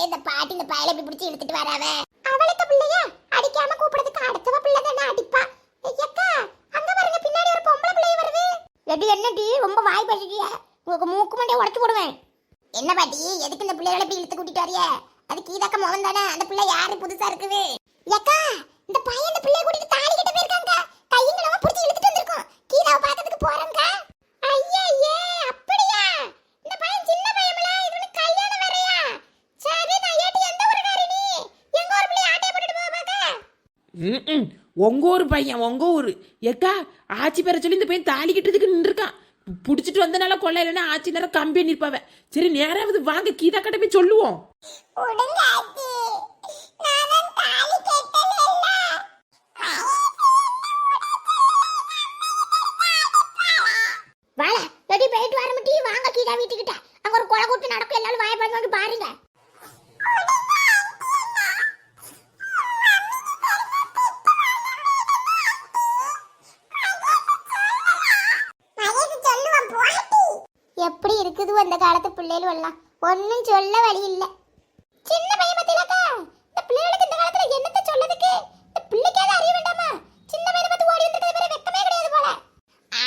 இந்த பாட்டி இந்த பையலை இப்படி பிடிச்சி இழுத்துட்டு வராவ? அவளுக்கு பிள்ளைய? அடிக்காம கூப்பிடுறதுக்கு அடுத்தவ பிள்ளை தானே அடிப்பா. ஐயக்கா அங்க பாருங்க பின்னாடி ஒரு பொம்பளை பிள்ளை வருது. எடி என்னடி ரொம்ப வாய் பேசிட்டிய உங்களுக்கு மூக்கு மண்டே உடைச்சு போடுவேன். என்ன பாட்டி எதுக்கு இந்த பிள்ளைகளை இப்படி இழுத்து கூட்டிட்டு வரிய? அது கீதாக்க முகம் தானே. அந்த பிள்ளை யாரு? புதுசா இருக்குது. ஏக்கா இந்த பையன் இந்த பிள்ளைய கூட்டிட்டு தாலி கட்ட போயிருக்காங்க. கையங்களமா புடிச்சு இழுத்துட்டு வந்திருக்கோம். கீதாவை பார்க்கறதுக்கு போறேங்க ஐயே அப்படியா இந்த பையன் சின்ன பையன்ல இவனுக்கு கல்யாணம் வேறயா சரி நான் ஏட்டி எந்த ஊருக்காரி நீ எங்க ஊர் பிள்ளை ஆட்டை போட்டுட்டு போக பாக்க ம் உங்க ஊர் பையன் உங்க ஊர். ஏக்கா ஆச்சி பெற சொல்லி இந்த பையன் தாலி நின்றுருக்கான். பிடிச்சிட்டு வந்தனால கொள்ள இல்லைன்னா ஆச்சி நேரம் கம்பி நிற்பாவ சரி நேராவது வாங்க கீதா கிட்ட போய் சொல்லுவோம். எப்படி இருக்குது அந்த காலத்து பிள்ளைகள் எல்லாம்? ஒன்றும் சொல்ல வழி இல்லை. சின்ன பையன் பத்திலக்கா இந்த பிள்ளைகளுக்கு இந்த காலத்துல என்னத்தை சொல்லதுக்கு இந்த பிள்ளைக்காவது அறிய வேண்டாமா? சின்ன பையனை பத்தி ஓடி வந்திருக்கிறது வேற வெக்கமே கிடையாது போல.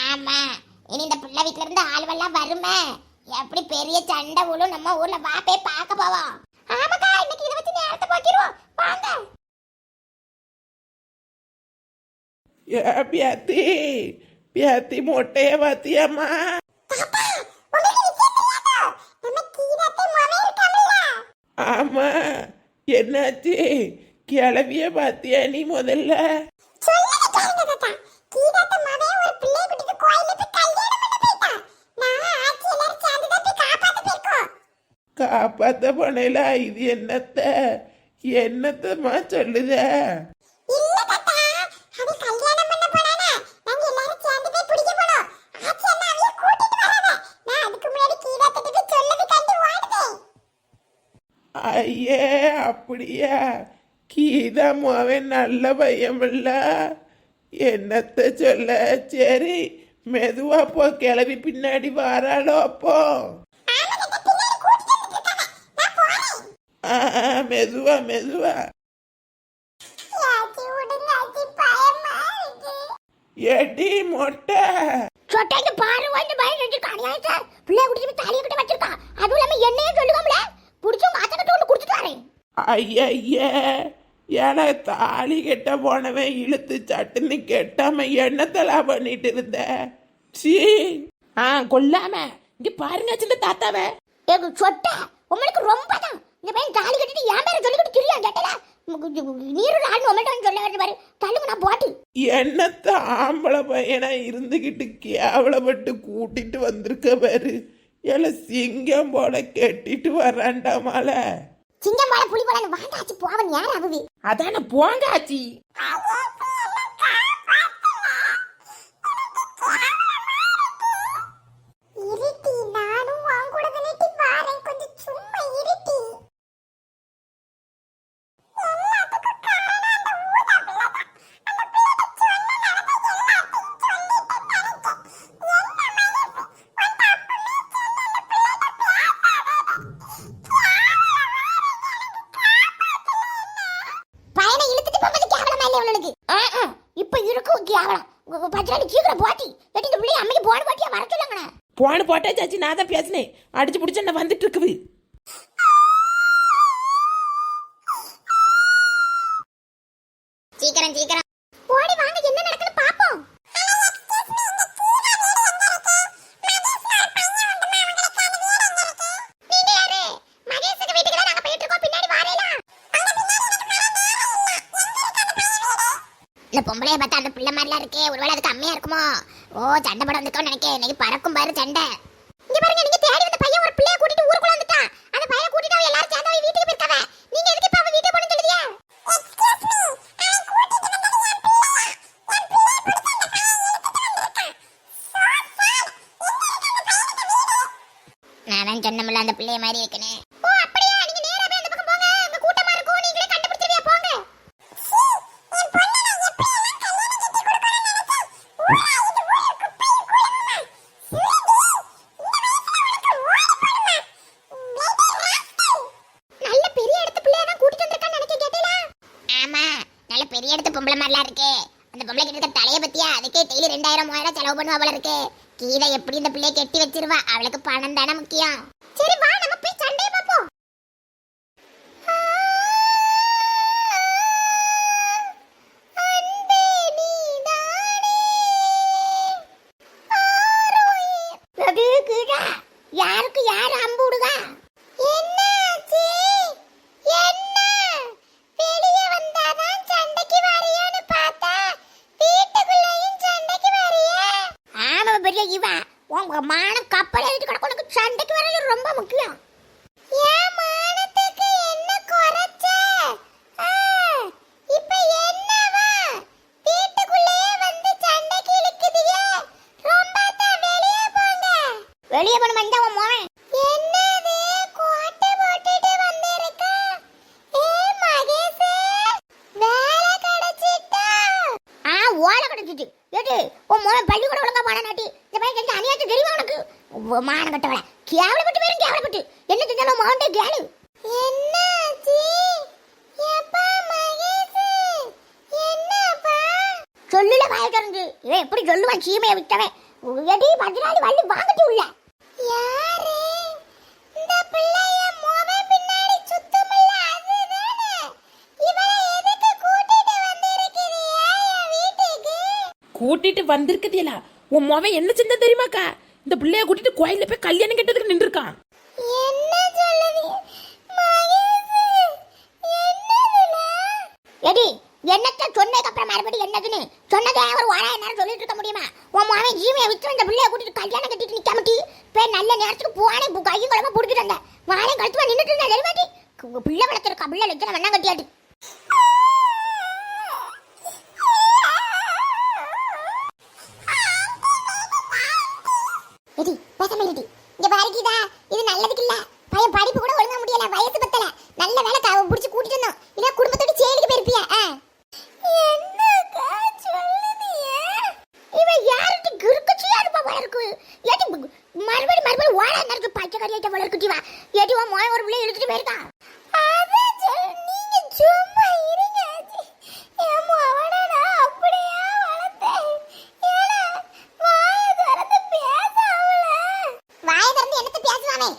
ஆமா இனி இந்த பிள்ளை வீட்டுல இருந்து ஆள்வெல்லாம் வருமே. எப்படி பெரிய சண்டை உழும் நம்ம ஊர்ல? வா போய் பார்க்க போவோம். ஆமாக்கா இன்னைக்கு இதை வச்சு நேரத்தை போக்கிடுவோம். வாங்க. ஏ பியாத்தி பியாத்தி மொட்டைய பாத்தியம்மா என்னாச்சு? கிளவிய பாத்தியா நீ முதல்ல? காப்பாத்த போனேல இது என்னத்த? என்னத்தம்மா சொல்லுத? ஐயே அப்படியா? கீதா மோவன் நல்ல பையன்ல என்னத்த சொல்ல? சரி மெதுவா போ கிளவி பின்னாடி வாராளோ அப்போ. மெதுவா மெதுவா. எடி மொட்டை. சொட்டைக்கு பாரு வந்து பயம் செஞ்சிருக்கான் பிள்ளைய குடிச்சு போய் தாலியை கிட்ட வச்சிருக்கான். அதுவும் இல்லாம என்னையும் சொல்லுவோம்ல புடிச்சு உங்க ஆத்த கிட்ட ஒன்று கொடுத்துட்டு வரேன். ஐய ஏன்னா தாலி கெட்ட போனவன் இழுத்து சட்டுன்னு கெட்டாம என்னத்தலா பண்ணிட்டு இருந்த? சீ. ஆ கொல்லாம. இங்க பாருங்க சின்ன தாத்தாவ. ஏகு சொட்ட. உங்களுக்கு ரொம்ப தான் இந்த பையன் தாலி கட்டிட்டு என் பேரை சொல்லிக்கிட்டு தெரியும் கேட்டல நீரோட ஆள் உங்கள்கிட்ட சொல்ல வருது பாரு. தள்ளுங்க நான் போட்டு. என்னத்த ஆம்பளை பையனா இருந்துகிட்டு கேவலப்பட்டு கூட்டிட்டு வந்திருக்க பாரு. ஏல சிங்கம் போல கெட்டிட்டு வராண்டாமால சிங்கம் போல புலி போல வாண்டாச்சு போவன் யார் அவுது அதான போங்க இல்லை உனக்கு இப்ப இருக்கும் கேவலம் பத்திராடி சீக்கிரம் போட்டி. எட்டி இந்த பிள்ளை அம்மைக்கு போன போட்டியா வர சொல்லுங்கண்ணே. போன போட்டா சாச்சி நான் தான் பேசினேன். அடிச்சு பிடிச்ச நான் வந்துட்டு இருக்குது சீக்கிரம் சீக்கிரம் ஓடி வாங்க என்ன நடக்குன்னு பாப்போம் நீங்க யாரு? மகேஷுக்கு வீட்டுக்கு தான் நாங்க போயிட்டு இருக்கோம். பின்னாடி வாரேலா? இந்த பொம்பளைய பார்த்தா அந்த பிள்ளை மாதிரிலாம் இருக்கே. ஒருவேளை அதுக்கு அம்மையா இருக்குமோ? ஓ சண்டை படம் வந்திருக்கோம்னு நினைக்கிறேன். இன்னைக்கு பறக்கும் பாரு சண்டை. இங்க பாருங்க நீங்க தேடி வந்த பையன் ஒரு பிள்ளைய கூட்டிட்டு ஊருக்குள்ள வந்துட்டான். அந்த பையன் கூட்டிட்டு அவ எல்லாரும் சேர்ந்து வீட்டுக்கு போயிருக்காவ. நீங்க எதுக்கு இப்ப அவ வீட்டுக்கு போன்னு சொல்லுதியா நான் சொன்னமில்ல அந்த பிள்ளைய மாதிரி இருக்குன்னு ஓ அப்படியா நீங்க நேரா போய் அந்த பக்கம் போங்க அங்க கூட்டமா இருக்கும் நீங்களே கண்டுபிடிச்சிருவியா போங்க நல்ல பெரிய இடத்து பிள்ளைய தான் கூட்டிட்டு பெரிய இடத்து பொம்பளை மாதிரிலாம் இருக்கு. அந்த பொம்பளை கிட்ட இருக்க தலைய பத்தியா? அதுக்கே டெய்லி ரெண்டாயிரம் மூவாயிரம் செலவு பண்ணுவா போல இருக்கு. கீதை எப்படி இந்த பிள்ளைய கெட்டி வச்சிருவா? அவளுக்கு பணம் தானே முக்கியம். சரி வா நம்ம போய் சண்டையை பார்ப்போம். யாருக்கு யார் அம்பு விடுதா என்ன ஆச்சு என்ன வெளியே வந்தாதான் சண்டைக்கு வரையான்னு பார்த்தா வீட்டுக்குள்ளேயும் சண்டைக்கு வரையா ஆமா பெரிய இவ உங்கள் மானம் கப்பல் எழுதி கிடக்கும் உனக்கு சண்டைக்கு வரையும் ரொம்ப முக்கியம். மானத்துக்கு என்ன ஆ, என்னவா? வீட்டுக்குள்ளேயே வந்து சண்டைக்கு ரொம்ப வெளியே போன மஞ்சா உன் மோன். என்னது? கோட்டை போட்டுட்டு வந்திருக்க? ஏ மகேஷ் வேலை கிடைச்சிட்டா. ஆ ஓலை கிடைச்சிட்டு ஏடி உன் மூளை பள்ளி கூட ஒழுங்கா போன நாட்டி. அநியாயத்து தெரியுமா உனக்கு? கட்டவள. கேவலப்பட்டு பேரும் கேவலப்பட்டு. என்ன செஞ்சாலும் மோன்டே கேளு. என்னப்பா? சொல்லுல வாய திறந்து இவன் எப்படி சொல்லுவான் சீமையை விட்டவன்? எடி பதினாலு வள்ளி வாங்கிட்டு உள்ள. யாரு? இந்த பிள்ளைய மோவே பின்னாடி சுத்தமில்ல அதுதானே? எதுக்கு கூட்டிட்டு வீட்டுக்கு? கூட்டிட்டு வந்திருக்கதியலா உன் மொவன் என்ன சின்ன தெரியுமாக்கா? இந்த பிள்ளைய கூட்டிட்டு கோயில்ல போய் கல்யாணம் கட்டதுக்கு நின்றுருக்கான். என்ன சொல்லுது எடி என்னத்த சொன்னதுக்கு அப்புறம் மறுபடியும் என்னதுன்னு? சொன்னதே ஒரு வாராய நேரம் சொல்லிட்டு இருக்க முடியுமா? உன் மாவன் ஜீவியை விட்டு இந்த பிள்ளைய கூட்டிட்டு கல்யாணம் கட்டிட்டு நிக்காமட்டி போய் நல்ல நேரத்துக்கு போனே கையும் குழம்பு பிடிச்சிட்டு வந்தேன் வாழையும் கழுத்து நின்றுட்டு இருந்தேன் தெரியுமாட்டி பிள்ளை வளர்த்துருக்கா பிள்ளை லட்சணம் வேணா கட்டியாட்டி எடி பேசாம இருடி இங்க பாருக்கிதா இது நல்லதுக்கு இல்ல பையன் படிப்பு கூட ஒழுங்கா முடியல வயசு பத்தல நல்ல வேலை க புடிச்சு கூட்டிட்டு வந்தோம் இல்ல குடும்பத்தோட செயலுக்கு போயிருப்பியா என்னக்கா சொல்லுதிய இவ யார்கிட்ட கிறுக்குச்சியா இருப்பா போல இருக்கு ஏடி பு- மறுபடி மறுபடி ஓடா நேரத்து பச்சை கறியாட்ட போல இருக்கு ஜீவா ஏடி உன் மோய் ஒரு பிள்ளை இழுத்துட்டு போயிருக்கான் அதான் சொல் நீங்க சும்மா இருங்க என் மவனை நான் அப்படியே வளர்த்தேன் ஏன்னா வாயை திறந்து பேசாமல வாயை திறந்து என்னத்த பேசுவானே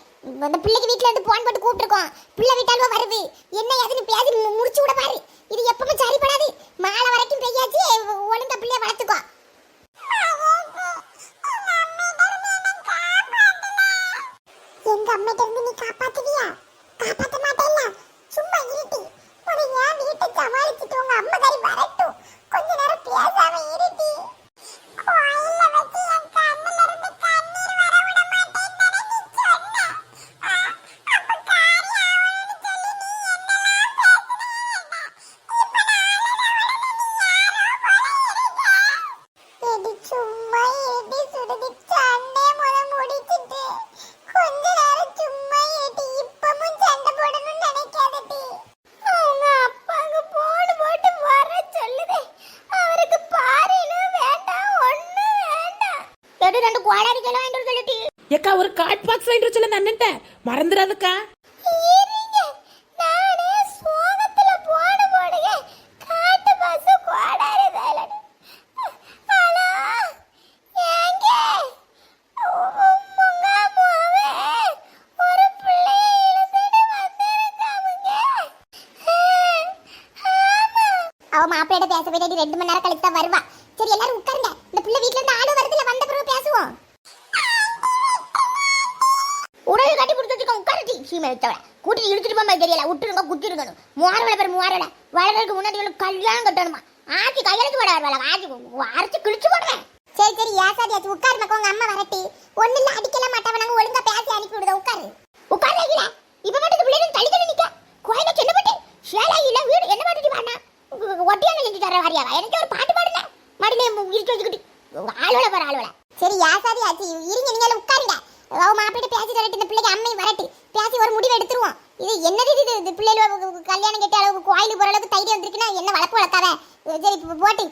அந்த பிள்ளைக்கு வீட்ல இருந்து போன் போட்டு கூப்பிட்டுருக்கோம். பிள்ளை வீட்டாலும் வருது. என்ன ஏதுன்னு பேசி முடிச்சு விட பாரு. இது எப்பவுமே சரிப்படாது. மாலை வரைக்கும் பெய்யாச்சு ஒழுங்கா பிள்ளைய வளர்த்துக்கோ. எங்க அம்மிட்ட இருந்து நீ காப்பாத்துவியா? காப்பாத்த மாட்டேல்ல. சும்மா இருட்டி. உன ஏன் வீட்டை சமாளிச்சுட்டு உங்க அம்மா கறி வரட்டும். கொஞ்ச நேரம் பேசாம இருட்டி. ஏக்கா ஒரு காட் பாக்ஸ் வாங்கிட்டு வச்சல அந்த அண்ணன்ட்ட மறந்துடாதக்கா. அவ மாப்பிள்ளையோட பேச போயிட்டு ரெண்டு மணி நேரம் கழிச்சு தான் வருவா. சரி எல்லாரும் உட்காருங்க. இந்த பிள்ளை வீட்ல இருந்து சீமை வைத்தவளை கூட்டிட்டு இழுத்துட்டு போமா தெரியல விட்டுருங்க குத்திருக்கணும் மூவாரவளை பேர் மூவாரவளை வளர்றதுக்கு முன்னாடி இவளுக்கு கல்யாணம் கட்டணுமா ஆச்சி கையெழுத்து போட வரவளை ஆச்சி அரைச்சு கிழிச்சு போடுவேன் சரி சரி ஏசாடியாச்சு உட்காரு மக்கா உங்க அம்மா வரட்டி ஒண்ணு இல்ல அடிக்கல மாட்டவன் நாங்க ஒழுங்கா பேசி அனுப்பி விடுதா உட்காரு உட்காரு வைக்கல இப்ப மட்டும் பிள்ளைங்க தள்ளி தள்ளி நிக்க கோயில சென்ன போட்டு இல்ல வீடு என்ன பாட்டுட்டு பாடினா ஒட்டியான செஞ்சு தர வாரியாவா எனக்கு ஒரு பாட்டு பாடுல மடியில இருக்கு வச்சுக்கிட்டு ஆளுவலை பாரு ஆளுவலை சரி ஏசாதி ஆச்சு இருங்க நீங்க உட்காருங்க அவ மாப்பிட்டு பேசி சொல்லிட்டு இந்த பிள்ளைக்கு அம்மையும் வரட்டு. பேசி ஒரு முடிவு எடுத்துருவோம். இது என்னது இது? இது பிள்ளைகள் கல்யாணம் கெட்ட அளவுக்கு கோயிலுக்கு போற அளவுக்கு தைரியம் வந்திருக்குன்னா என்ன வளர்ப்பு வளர்க்காத சரி போட்டு.